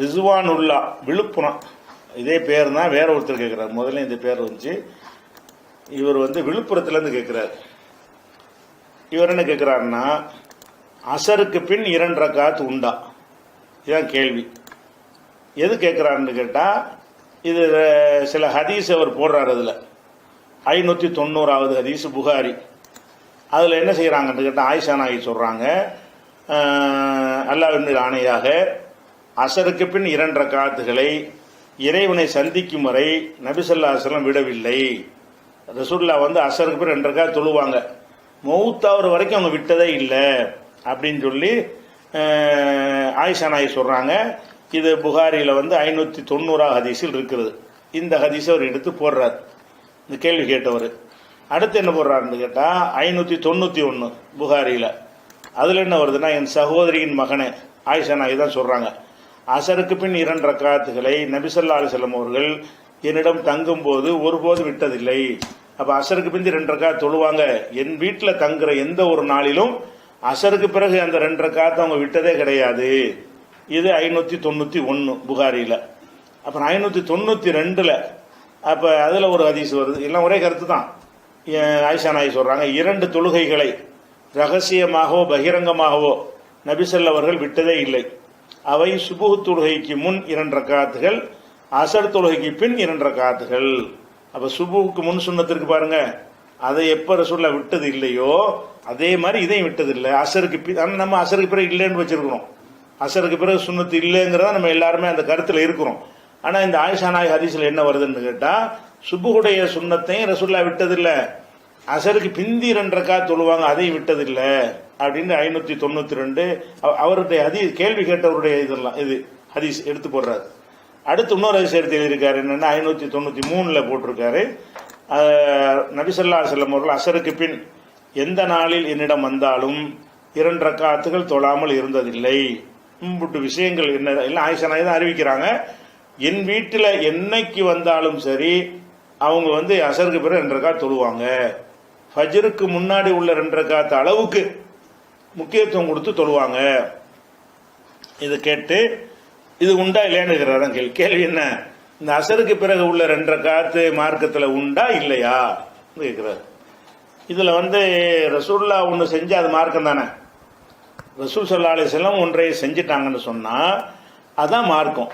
ரிசுவானுல்லா விழுப்புரம். இதே பேர் தான் வேற ஒருத்தர் கேட்குறாரு முதல்ல இந்த பேர் வந்துச்சு. இவர் வந்து விழுப்புரத்துலேருந்து கேட்குறாரு இவர் என்ன கேட்குறாருன்னா அசருக்கு பின் இரண்டு ரக்காத் உண்டா? இதுதான் கேள்வி. எது கேட்குறாருன்னு கேட்டால் இது சில ஹதீஸ் அவர் போடுறார் அதில். ஐநூற்றி தொண்ணூறாவது ஹதீஸ் புகாரி. அதில் என்ன செய்கிறாங்கன்னு கேட்டால் ஆயிஷா நாயகி சொல்கிறாங்க அல்லாவின் ஆணையாக அசருக்கு பின் இரண்டு காத்துகளை இறைவனை சந்திக்கும் வரை நபிசல்லா அசலம் விடவில்லை. ரசூல்லா வந்து அசருக்கு பின் ரெண்டு ரக்கா தொழுவாங்க. மௌத்தாவர் வரைக்கும் அவங்க விட்டதே இல்லை அப்படின்னு சொல்லி ஆயிஷா நாய் சொல்கிறாங்க இது புகாரியில் வந்து ஐநூற்றி தொண்ணூறா ஹதீஸில் இருக்கிறது. இந்த ஹதீஸை அவர் எடுத்து போடுறார். இந்த கேள்வி கேட்டவர். அடுத்து என்ன போடுறாருன்னு கேட்டால் ஐநூற்றி தொண்ணூற்றி ஒன்று புகாரியில். அதில் என்ன வருதுன்னா என் சகோதரியின் மகனே ஆயிஷா நாய் தான் சொல்கிறாங்க அசருக்கு பின் இரண்டு ரக்காத்துகளை நபிசல்லா அலிசல்லம் அவர்கள் என்னிடம் தங்கும்போது ஒருபோது விட்டதில்லை. அப்போ அசருக்கு பிந்தி ரெண்டு ரக்கா தொழுவாங்க. என் வீட்டில் தங்குற எந்த ஒரு நாளிலும் அசருக்கு பிறகு அந்த ரெண்டு ரக்காத்தை அவங்க விட்டதே கிடையாது. இது ஐநூற்றி தொண்ணூற்றி ஒன்று புகாரியில் அப்புறம் ஐநூற்றி தொண்ணூற்றி ரெண்டில் அப்போ அதில் ஒரு ஹதீஸ் வருது. எல்லாம் ஒரே கருத்து தான் ஆயிஷா நாய் சொல்கிறாங்க இரண்டு தொழுகைகளை ரகசியமாகவோ பகிரங்கமாகவோ நபிசல் அவர்கள் விட்டதே இல்லை. அவை சுபுகு தொழுகைக்கு முன் இரண்டு ரக்காத்துகள் அசர் தொழுகைக்கு பின் இரண்டு ரக்காத்துகள். அப்போ சுபுவுக்கு முன் சுண்ணத்திற்கு பாருங்க. அதை எப்போ ரசூல்லா விட்டது இல்லையோ அதே மாதிரி இதையும் விட்டது இல்லை. அசருக்கு பி ஆனால் நம்ம அசருக்கு பிறகு இல்லைன்னு வச்சிருக்கிறோம். அசருக்கு பிறகு சுண்ணத்து இல்லைங்கிறத நம்ம எல்லாருமே அந்த கருத்தில் இருக்கிறோம். ஆனால் இந்த ஆயிஷா நாய் ஹதீஸில் என்ன வருதுன்னு கேட்டால் சுபுகுடைய சுண்ணத்தையும் ரசூல்லா விட்டதில்லை அசருக்கு பிந்தி ரெண்டரைக்கா தொழுவாங்க அதையும் விட்டதில்லை அப்படின்னு ஐநூற்றி தொண்ணூற்றி ரெண்டு அவருடைய அதி கேள்வி கேட்டவருடைய இதெல்லாம் இது ஹதீஸ் எடுத்து போடுறாரு. அடுத்து இன்னொரு ஹதீஸ் எடுத்து எழுதியிருக்காரு என்னன்னா ஐநூற்றி தொண்ணூற்றி மூணில் போட்டிருக்காரு. நபிசல்லா செல்லம் அவர்கள் அசருக்கு பின் எந்த நாளில் என்னிடம் வந்தாலும் இரண்டு காத்துகள் தொழாமல் இருந்ததில்லை. இம்புட்டு விஷயங்கள் என்ன எல்லாம் ஆயிஷனாய் தான் அறிவிக்கிறாங்க. என் வீட்டில் என்னைக்கு வந்தாலும் சரி அவங்க வந்து அசருக்கு பிறகு ரெண்டு ரக்கா தொழுவாங்க. ஃபஜருக்கு முன்னாடி உள்ள ரெண்டரை ரக்காத்த அளவுக்கு முக்கியத்துவம் கொடுத்து தொழுவாங்க. இதை கேட்டு இது உண்டா இல்லையான்னு இருக்கிறாராம் கேள்வி. கேள்வி என்ன? இந்த அசருக்கு பிறகு உள்ள ரெண்டரை காத்து மார்க்கத்தில் உண்டா இல்லையா? கேட்குறாரு. இதில் வந்து ரசூல்லா ஒன்று செஞ்சு அது மார்க்கம் தானே. ரசூல் சல்லா அலிஸ்லாம் ஒன்றை செஞ்சிட்டாங்கன்னு சொன்னால் அதான் மார்க்கம்.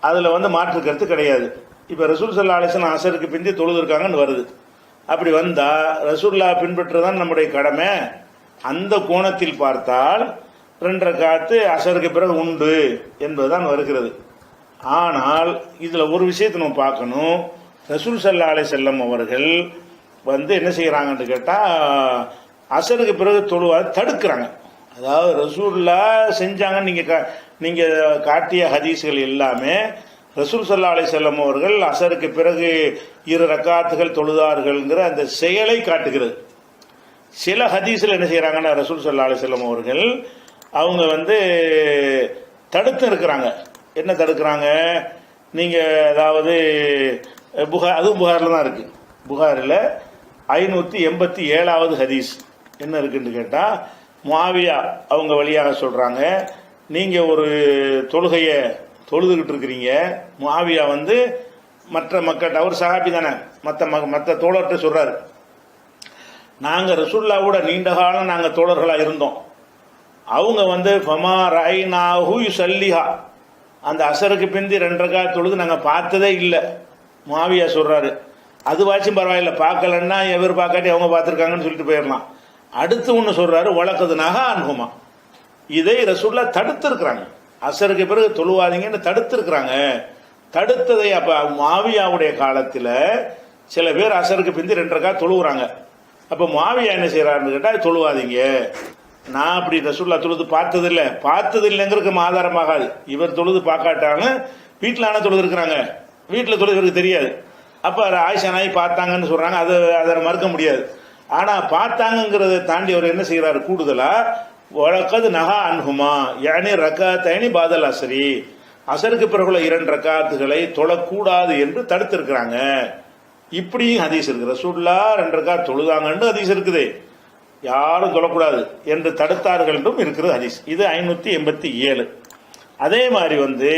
அதில் வந்து மாற்று கருத்து கிடையாது. இப்போ ரசூல் சல்லா அசருக்கு பிந்தி தொழுதுருக்காங்கன்னு வருது. அப்படி வந்தால் ரசூல்லா பின்பற்றுதான் நம்முடைய கடமை. அந்த கோணத்தில் பார்த்தால் ரெண்டரை காத்து அசருக்கு பிறகு உண்டு என்பதுதான் வருகிறது. ஆனால் இதில் ஒரு விஷயத்தை நம்ம பார்க்கணும். ரசூல் சல்லா அலை செல்லம் அவர்கள் வந்து என்ன செய்கிறாங்கன்னு கேட்டால் அசருக்கு பிறகு தொழுவா தடுக்கிறாங்க. அதாவது ரசூல்லா செஞ்சாங்கன்னு நீங்கள் கா நீங்கள் காட்டிய ஹதீஸ்கள் எல்லாமே ரசூல் சல்லா அலி செல்லம் அவர்கள் அசருக்கு பிறகு இரு ரக்காத்துகள் தொழுதார்கள்ங்கிற அந்த செயலை காட்டுகிறது. சில ஹதீஸில் என்ன செய்கிறாங்கன்னா ரசூல் சல்லா அலிஸ்லாம் அவர்கள் அவங்க வந்து தடுத்து இருக்கிறாங்க என்ன தடுக்கிறாங்க? நீங்கள் அதாவது புகார் அதுவும் புகாரில் தான் இருக்குது புகாரில் ஐநூற்றி எண்பத்தி ஏழாவது ஹதீஸ் என்ன இருக்குன்னு கேட்டால் மாவியா அவங்க வழியாக சொல்கிறாங்க நீங்கள் ஒரு தொழுகையை தொழுதுகிட்டு இருக்கிறீங்க. முஆவியா வந்து மற்ற மக்கள்கிட்ட அவர் சஹாபி தானே. மற்ற ம மற்ற தோழர்கிட்ட சொல்கிறாரு நாங்கள் ரசுல்லாவோட நீண்ட காலம் நாங்கள் தோழர்களாக இருந்தோம். அவங்க வந்து ஃபமா ராயினாஹு சல்லிஹா அந்த அசருக்கு பிந்தி ரெண்டரைக்கா தொழுது நாங்கள் பார்த்ததே இல்லை. மாவியா சொல்கிறாரு அதுவாச்சும் பரவாயில்ல பார்க்கலன்னா எவர் பார்க்காட்டி அவங்க பார்த்துருக்காங்கன்னு சொல்லிட்டு போயிடலாம். அடுத்து ஒன்று சொல்கிறாரு வழக்கது நகா அனுகுமா இதை ரசுல்லா தடுத்துருக்குறாங்க. அசருக்கு பிறகு தொழுவாதீங்கன்னு தடுத்திருக்கிறாங்க. தடுத்ததை அப்போ மாவியாவுடைய காலத்தில் சில பேர் அசருக்கு பிந்தி ரெண்டரைக்கா தொழுவுறாங்க. அப்போ மாவியா என்ன செய்கிறாருன்னு கேட்டால் தொழுவாதீங்க. நான் அப்படி ரசூல்லா தொழுது பார்த்ததில்லை. பார்த்தது இல்லைங்கிறதுக்கு ஆதாரமாகாது இவர் தொழுது பார்க்காட்டாலும் வீட்டில் ஆனால் தொழுது இருக்கிறாங்க வீட்டில் தொழுது இவருக்கு தெரியாது. அப்போ ஆயிஷா நாய் பார்த்தாங்கன்னு சொல்கிறாங்க அதை அதை மறுக்க முடியாது. ஆனால் பார்த்தாங்கங்கிறத தாண்டி அவர் என்ன செய்கிறாரு கூடுதலாக வழக்கது நகா அன்ஹுமா யானி ரக்காத்தைனி பாதல் அசரி அசருக்கு பிறகுள்ள இரண்டு ரக்காத்துகளை தொழக்கூடாது என்று தடுத்திருக்கிறாங்க. இப்படியும் ஹதீஸ் இருக்கு. ரசூல்லா ரெண்டு ரக்கா தொழுதாங்கன்னு ஹதீஸ் இருக்குது. யாரும் தொழக்கூடாது என்று தடுத்தார்கள் என்றும் இருக்கிறது ஹதீஸ். இது ஐநூற்றி எண்பத்தி ஏழு. அதே மாதிரி வந்து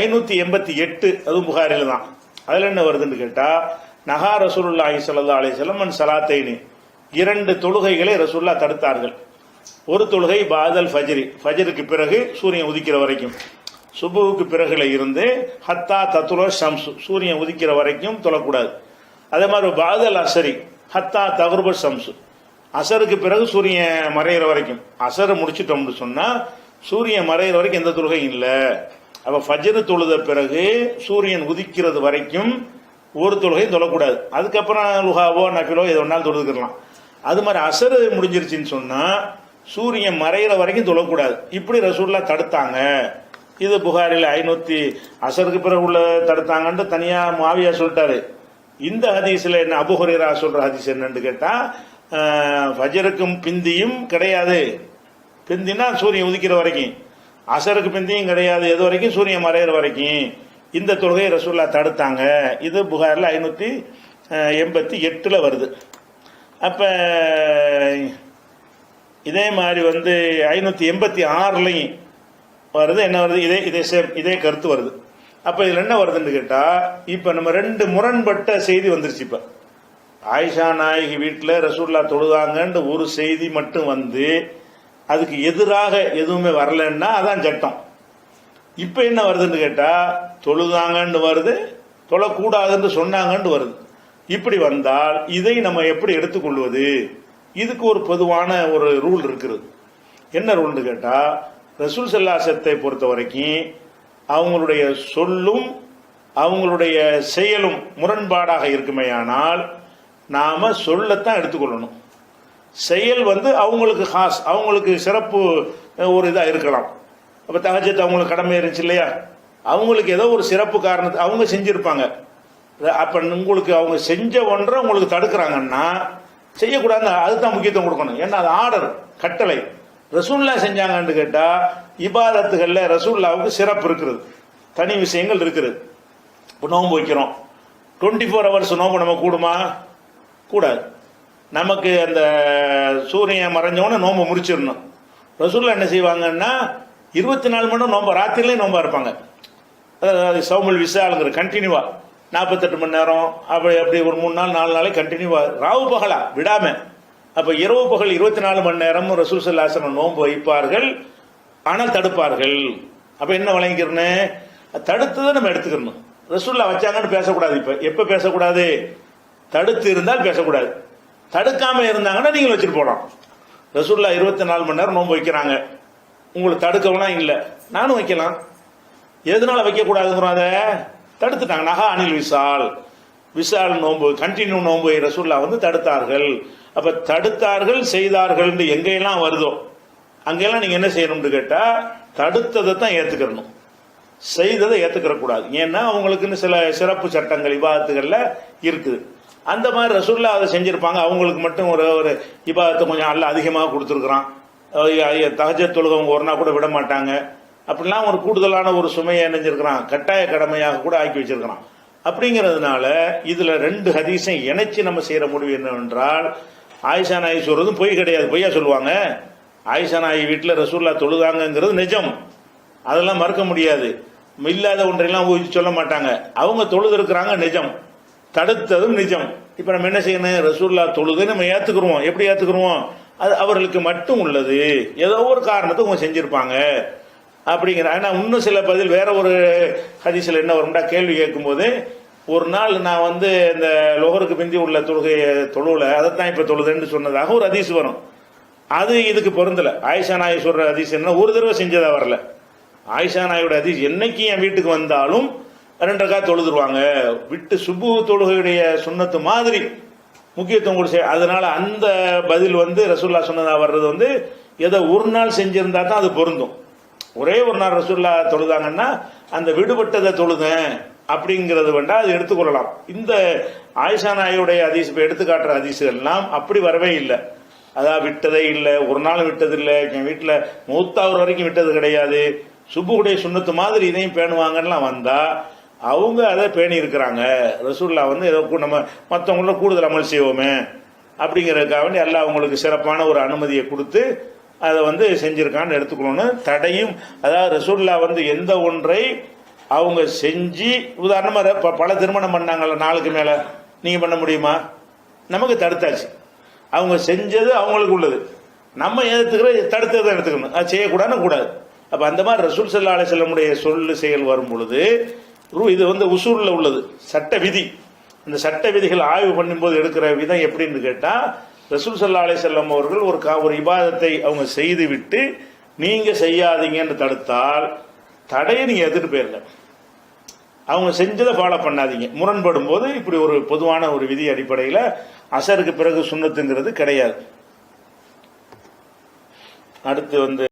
ஐநூற்றி எண்பத்தி எட்டு அதுவும் புகாரில் தான். அதில் என்ன வருதுன்னு கேட்டால் நகா ரசூல்லா ஸல்லல்லாஹு அலைஹி வஸல்லம் அன் சலாத்தைனி. இரண்டு தொழுகைகளை ரசூல்லா தடுத்தார்கள். ஒரு தொழுகை பாதல் ஃபஜ்ரி. ஃபஜ்ருக்கு பிறகு சூரியன் உதிக்கிற வரைக்கும். சுபுவுக்கு பிறகுல இருந்து ஹத்தா தத்துல ஷம்சு. சூரியன் உதிக்கிற வரைக்கும் தொழக்கூடாது. அதே மாதிரி பாதல் அசரி. ஹத்தா தகுர்ப ஷம்சு. அசருக்கு பிறகு சூரியன் மறையிற வரைக்கும். அசரை முடிச்சிட்டோம்னு சொன்னா சூரியன் மறையிற வரைக்கும் எந்த தொழுகையும் இல்லை. அப்போ ஃபஜ்ரு தொழுத பிறகு சூரியன் உதிக்கிறது வரைக்கும் ஒரு தொழுகையும் தொழக்கூடாது. அதுக்கப்புறம் லுஹாவோ நஃபிலோ எது ஒன்றாலும் தொழுதுக்கலாம் அது மாதிரி அசரு முடிஞ்சிருச்சுன்னு சொன்னா சூரியன் மறையிற வரைக்கும் தொழக்கூடாது இப்படி ரசூல்லா தடுத்தாங்க. இது புகாரில் ஐநூத்தி அசருக்கு பிறகு உள்ள தடுத்தாங்கன்ட்டு தனியா மாவியா சொல்லிட்டாரு. இந்த ஹதீஸ்ல என்ன அபுஹுரேரா சொல்ற ஹதீஸ் என்னன்னு கேட்டா ஃபஜருக்கும் பிந்தியும் கிடையாது. பிந்தினா சூரியன் உதிக்கிற வரைக்கும். அசருக்கு பிந்தியும் கிடையாது. எது வரைக்கும்? சூரியன் மறையிற வரைக்கும். இந்த தொழுகையை ரசூல்லா தடுத்தாங்க. இது புகாரில் ஐநூற்றி எண்பத்தி எட்டில் வருது. அப்போ இதே மாதிரி வந்து ஐநூற்றி எண்பத்தி ஆறுலையும் வருது. என்ன வருது? இதே இதே சேம் இதே கருத்து வருது. அப்போ இதில் என்ன வருதுன்னு கேட்டால் இப்போ நம்ம ரெண்டு முரண்பட்ட செய்தி வந்துருச்சு இப்போ. ஆயிஷா நாயகி வீட்டில் ரசூல்லா தொழுதாங்கன்ற ஒரு செய்தி மட்டும் வந்து அதுக்கு எதிராக எதுவுமே வரலன்னா அதான் சட்டம். இப்போ என்ன வருதுன்னு கேட்டால் தொழுதாங்கன்னு வருது தொழக்கூடாதுன்னு சொன்னாங்கன்னு வருது. இப்படி வந்தால் இதை நம்ம எப்படி எடுத்துக்கொள்வது? இதுக்கு ஒரு பொதுவான ஒரு ரூல் இருக்குது. என்ன ரூல்னு கேட்டால் ரசூல் செல்லாசத்தை பொறுத்த வரைக்கும் அவங்களுடைய சொல்லும் அவங்களுடைய செயலும் முரண்பாடாக இருக்குமேயானால் நாம் சொல்லத்தான் எடுத்துக்கொள்ளணும். செயல் வந்து அவங்களுக்கு ஹாஸ் அவங்களுக்கு சிறப்பு ஒரு இதாக இருக்கலாம். அப்போ தகஜத்து அவங்களுக்கு கடமை இருந்துச்சு இல்லையா? அவங்களுக்கு ஏதோ ஒரு சிறப்பு காரணத்தை அவங்க செஞ்சுருப்பாங்க. அப்போ உங்களுக்கு அவங்க செஞ்ச ஒன்றை உங்களுக்கு தடுக்கிறாங்கன்னா செய்யக்கூடாது அதுதான் முக்கியத்துவம் கொடுக்கணும். ஏன்னா அது ஆர்டர் கட்டளை. ரசூல்லா செஞ்சாங்கன்னு கேட்டால் இபாதத்துகளில் ரசூல்லாவுக்கு சிறப்பு இருக்கிறது தனி விஷயங்கள் இருக்குது. இப்போ நோன்பு வைக்கிறோம். டுவெண்ட்டி ஃபோர் ஹவர்ஸ் நோம்பு நம்ம கூடுமா? கூடாது. நமக்கு அந்த சூரியன் மறைஞ்சவொடனே நோம்பு முடிச்சிடணும். ரசூல்லா என்ன செய்வாங்கன்னா இருபத்தி நாலு மணி நேரம் நோம்பு ராத்திரிலேயும் நோம்பா இருப்பாங்க. அதாவது சௌமல் விசாலுங்கிற கண்டினியூவாக நாற்பத்தெட்டு மணி நேரம் அப்படி அப்படி ஒரு மூணு நாள் நாலு நாளே கண்டினியூவா ராவு பகலா விடாம. அப்ப இரவு பகல் இருபத்தி நாலு மணி நேரம் ரசூல் சல்லாசன நோன்பு வைப்பார்கள் ஆனால் தடுப்பார்கள். அப்ப என்ன வழங்கிக்கிறேன்னு தடுத்ததை நம்ம எடுத்துக்கணும். ரசூல்லா வச்சாங்கன்னு பேசக்கூடாது இப்ப. எப்ப பேசக்கூடாது? தடுத்து இருந்தால் பேசக்கூடாது. தடுக்காம இருந்தாங்கன்னா நீங்கள் வச்சுட்டு போகலாம். ரசூல்லா இருபத்தி நாலு மணி நேரம் நோன்பு வைக்கிறாங்க. உங்களுக்கு தடுக்கவனா இல்லை. நானும் வைக்கலாம். எதனால வைக்கக்கூடாதுங்கிறோம் அதை? தடுத்துட்டாங்க. நகா அனில் விசால். விசால் நோன்பு கண்டினியூ நோன்பு ரசூல்லா வந்து தடுத்தார்கள். அப்ப தடுத்தார்கள் செய்தார்கள் எங்கெல்லாம் வருதோ அங்கெல்லாம் நீங்க என்ன செய்யணும்னு கேட்டா தடுத்ததை தான் ஏத்துக்கிறணும் செய்ததை ஏற்றுக்கிறக்கூடாது ஏன்னா அவங்களுக்குன்னு சில சிறப்பு சட்டங்கள் விவாதத்துகளில் இருக்குது. அந்த மாதிரி ரசூல்லா அதை செஞ்சிருப்பாங்க. அவங்களுக்கு மட்டும் ஒரு ஒரு விவாதத்தை கொஞ்சம் அல்ல அதிகமாக கொடுத்துருக்குறான். தகஜ தொழுகவங்க ஒரு நாள் கூட விட மாட்டாங்க. அப்படிலாம் ஒரு கூடுதலான ஒரு சுமையை இணைஞ்சிருக்கிறான். கட்டாய கடமையாக கூட ஆக்கி வச்சிருக்கிறான். அப்படிங்கிறதுனால இதுல ரெண்டு ஹதீஸை இணைச்சி நம்ம செய்யற முடிவு என்னவென்றால் ஆயிஷா நாயி சொல்றதும் பொய் கிடையாது. பொய்யா சொல்லுவாங்க? ஆயிஷா நாயி வீட்டில் ரசூல்லா தொழுதாங்கங்கிறது நிஜம். அதெல்லாம் மறுக்க முடியாது. இல்லாத ஒன்றையெல்லாம் ஊதி சொல்ல மாட்டாங்க. அவங்க தொழுது இருக்கிறாங்க நிஜம். தடுத்ததும் நிஜம். இப்ப நம்ம என்ன செய்யணும்? ரசூல்லா தொழுது நம்ம ஏற்றுக்குருவோம் எப்படி ஏற்றுக்குருவோம் அது அவர்களுக்கு மட்டும் உள்ளது. ஏதோ ஒரு காரணத்தை அவங்க செஞ்சிருப்பாங்க. அப்படிங்கிற ஆனால் இன்னும் சில பதில் வேற ஒரு ஹதீஸ்ல என்ன வரும்டா கேள்வி கேட்கும்போது ஒரு நாள் நான் வந்து இந்த லோகருக்கு பிந்தி உள்ள தொழுகையை தொழுவல அதைத்தான் இப்போ தொழுதுன்னு சொன்னதாக ஒரு ஹதீஸ் வரும். அது இதுக்கு பொருந்தலை. ஆயிஷா நாய் சொல்கிற ஹதீஸ் என்ன? ஒரு தடவை செஞ்சதாக வரல. ஆயிஷா நாயோட ஹதீஸ் என்னைக்கு என் வீட்டுக்கு வந்தாலும் ரெண்டரைக்கா தொழுதுருவாங்க. விட்டு சுபு தொழுகையுடைய சுண்ணத்து மாதிரி முக்கியத்துவம் கொடுத்து அதனால அந்த பதில் வந்து ரசூல்லா சொன்னதாக வர்றது வந்து ஏதோ ஒரு நாள் செஞ்சிருந்தா தான் அது பொருந்தும். ஒரே ஒரு நாள் ரசூல்லா தொழுதாங்கன்னா அந்த விடுபட்டதை தொழுதேன் அப்படிங்கிறது வேண்டாம் அது எடுத்துக்கொள்ளலாம். இந்த ஆயிஷா நாயுடைய அதிசு இப்போ எடுத்துக்காட்டுற அதிசுகள் எல்லாம் அப்படி வரவே இல்லை. அதான் விட்டதே இல்லை ஒரு நாள் விட்டதில்லை என் வீட்டில் மூத்தாவூர் வரைக்கும் விட்டது கிடையாது. சுப்புகுடைய சுண்ணத்து மாதிரி இதையும் பேணுவாங்கன்னா வந்தா அவங்க அதை பேணி இருக்கிறாங்க ரசூல்லா வந்து ஏதோ நம்ம மற்றவங்கள கூடுதல் அமல் செய்வோமே அப்படிங்கிறதுக்காக வேண்டி எல்லாம் அவங்களுக்கு சிறப்பான ஒரு அனுமதியை கொடுத்து அதை வந்து செஞ்சுருக்கான்னு எடுத்துக்கணும்னு தடையும் அதாவது ரசூல்லா வந்து எந்த ஒன்றை அவங்க செஞ்சு உதாரணமாக ப- பல திருமணம் பண்ணாங்கள்ல நாளுக்கு மேலே. நீங்கள் பண்ண முடியுமா? நமக்கு தடுத்தாச்சு. அவங்க செஞ்சது அவங்களுக்கு உள்ளது. நம்ம ஏற்றுக்கிற தடுத்ததை எடுத்துக்கணும். அது செய்யக்கூடாதுன்னு கூடாது. அப்போ அந்த மாதிரி ரசூல் சல்லா அலிசல்லமுடைய சொல் செயல் வரும் பொழுது இது வந்து உசூலில் உள்ளது. சட்ட விதி. இந்த சட்ட விதிகள் ஆய்வு பண்ணும்போது எடுக்கிற விதம் எப்படின்னு கேட்டால் ரசூல் சல்லா அலிசல்லம் அவர்கள் ஒரு கா ஒரு இபாதத்தை அவங்க செய்து விட்டு நீங்கள் செய்யாதீங்கன்னு தடுத்தால் தடையை நீங்கள் எதிர்த்து போயிருங்க. அவங்க செஞ்சதை ஃபாலோ பண்ணாதீங்க. முரண்படும் போது இப்படி ஒரு பொதுவான ஒரு விதி அடிப்படையில் அசருக்கு பிறகு சுண்ணத்துங்கிறது கிடையாது. அடுத்து வந்து